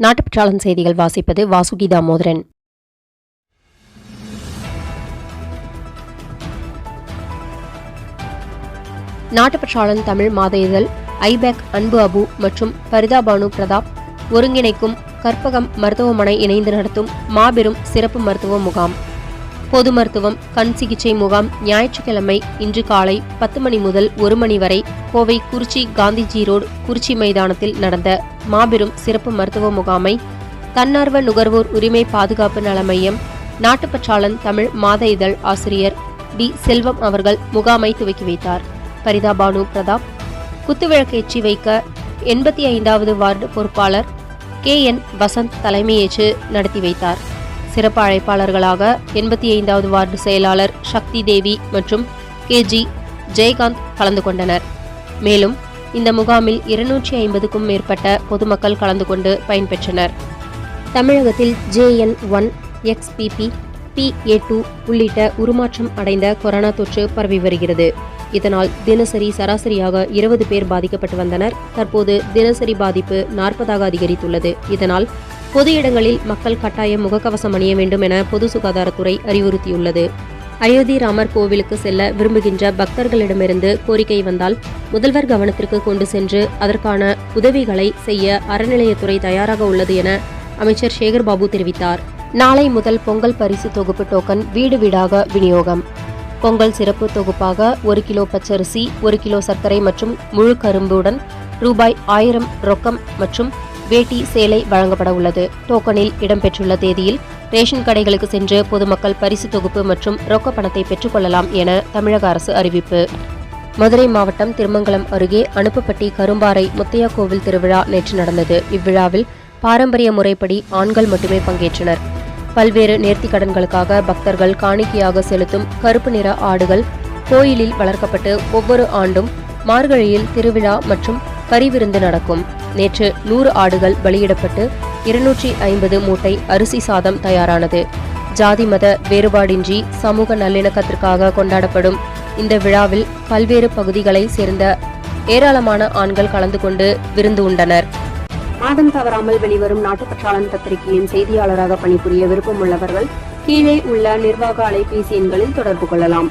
நாட்டுப்பற்றாளன் செய்திகள் வாசிப்பது வாசுகி தாமோதரன் நாட்டுப்பற்றாளன் தமிழ் மாத இதழ் ஐபேக் அன்பு அபு மற்றும் பரிதாபானு பிரதாப் ஒருங்கிணைக்கும் கற்பகம் மருத்துவமனை இணைந்து நடத்தும் மாபெரும் சிறப்பு மருத்துவ முகாம். பொது மருத்துவம் கண் சிகிச்சை முகாம் ஞாயிற்றுக்கிழமை இன்று காலை பத்து மணி முதல் ஒரு மணி வரை கோவை குறிச்சி காந்திஜி ரோடு குறிச்சி மைதானத்தில் நடந்த மாபெரும் சிறப்பு மருத்துவ முகாமை தன்னார்வ நுகர்வோர் உரிமை பாதுகாப்பு நல மையம் நாட்டுப்பற்றாளன் தமிழ் மாத இதழ் ஆசிரியர் டி. செல்வம் அவர்கள் முகாமை துவக்கி வைத்தார். பரிதாபானு பிரதாப் குத்துவிளக்கேற்றி வைக்க எண்பத்தி ஐந்தாவது வார்டு பொறுப்பாளர் கே. என். வசந்த் தலைமையேற்று நடத்தி வைத்தார். சிறப்பு அழைப்பாளர்களாக எண்பத்தி ஐந்தாவது வார்டு செயலாளர் சக்தி தேவி மற்றும் கே ஜி ஜெயகாந்த் கலந்து கொண்டனர். மேலும் இந்த முகாமில் இருநூற்றி ஐம்பதுக்கும் மேற்பட்ட பொதுமக்கள் கலந்து கொண்டு பயன்பெற்றனர். தமிழகத்தில் JN one XBB B A two உள்ளிட்ட உருமாற்றம் அடைந்த கொரோனா தொற்று பரவி வருகிறது. இதனால் தினசரி சராசரியாக இருபது பேர் பாதிக்கப்பட்டு வந்தனர். தற்போது தினசரி பாதிப்பு நாற்பதாக அதிகரித்துள்ளது. இதனால் பொது இடங்களில் மக்கள் கட்டாயம் முகக்கவசம் அணிய வேண்டும் என பொது சுகாதாரத்துறை அறிவுறுத்தியுள்ளது. அயோத்தி ராமர் கோவிலுக்கு செல்ல விரும்புகின்ற பக்தர்களிடமிருந்து கோரிக்கை வந்தால் முதல்வர் கவனத்திற்கு கொண்டு சென்று அதற்கான உதவிகளை செய்ய அறநிலையத்துறை தயாராக உள்ளது என அமைச்சர் சேகர்பாபு தெரிவித்தார். நாளை முதல் பொங்கல் பரிசு தொகுப்பு டோக்கன் வீடு வீடாக விநியோகம். பொங்கல் சிறப்பு தொகுப்பாக ஒரு கிலோ பச்சரிசி ஒரு கிலோ சர்க்கரை மற்றும் முழு கரும்புடன் ரூபாய் ஆயிரம் ரொக்கம் மற்றும் வேட்டி சேலை வழங்கப்பட உள்ளது. டோக்கனில் இடம்பெற்றுள்ள தேதியில் ரேஷன் கடைகளுக்கு சென்று பொதுமக்கள் பரிசு தொகுப்பு மற்றும் ரொக்க பணத்தை பெற்றுக்கொள்ளலாம் என தமிழக அரசு அறிவிப்பு. மதுரை மாவட்டம் திருமங்கலம் அருகே அனுப்பப்பட்டி கரும்பாறை முத்தையா கோவில் திருவிழா நேற்று நடந்தது. இவ்விழாவில் பாரம்பரிய முறைப்படி ஆண்கள் மட்டுமே பங்கேற்றனர். பல்வேறு நேர்த்திக்கடன்களுக்காக பக்தர்கள் காணிக்கையாக செலுத்தும் கருப்பு நிற ஆடுகள் கோயிலில் வளர்க்கப்பட்டு ஒவ்வொரு ஆண்டும் மார்கழியில் திருவிழா மற்றும் கறிவிருந்து நடக்கும். நேற்று நூறு ஆடுகள் பலியிடப்பட்டு இருநூற்றி ஐம்பது மூட்டை அரிசி சாதம் தயாரானது. ஜாதி மத வேறுபாடின்றி சமூக நல்லிணக்கத்திற்காக கொண்டாடப்படும் இந்த விழாவில் பல்வேறு பகுதிகளை சேர்ந்த ஏராளமான ஆண்கள் கலந்து கொண்டு விருந்து உண்டனர். மாதம் தவறாமல் வெளிவரும் நாட்டுப்பற்றாளன் பத்திரிகையின் செய்தியாளராக பணிபுரிய விருப்பமுள்ளவர்கள் கீழே உள்ள நிர்வாக அலைபேசி எண்களில் தொடர்பு கொள்ளலாம்.